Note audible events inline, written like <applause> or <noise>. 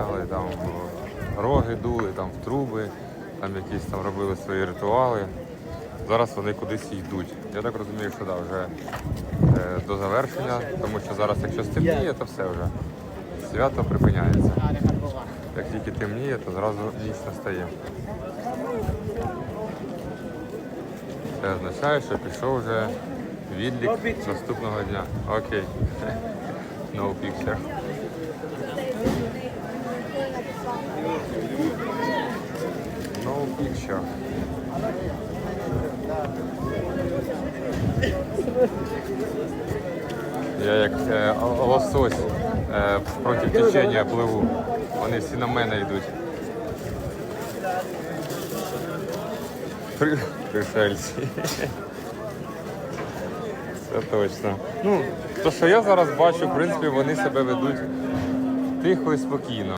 плакали, там роги дули, там в труби, там якісь там робили свої ритуали. Зараз вони кудись йдуть. Я так розумію, що да, вже е, до завершення, тому що зараз, якщо стемніє, то все вже. Свято припиняється. Як тільки темніє, то зразу ніч настає. Це означає, що пішов вже відлік наступного дня. Окей. <laughs> No picture. Picture. Я як е, лосось е, проти течення пливу. Вони всі на мене йдуть. При- Пришельці. Це точно. Ну, то, що я зараз бачу, в принципі, вони себе ведуть тихо і спокійно.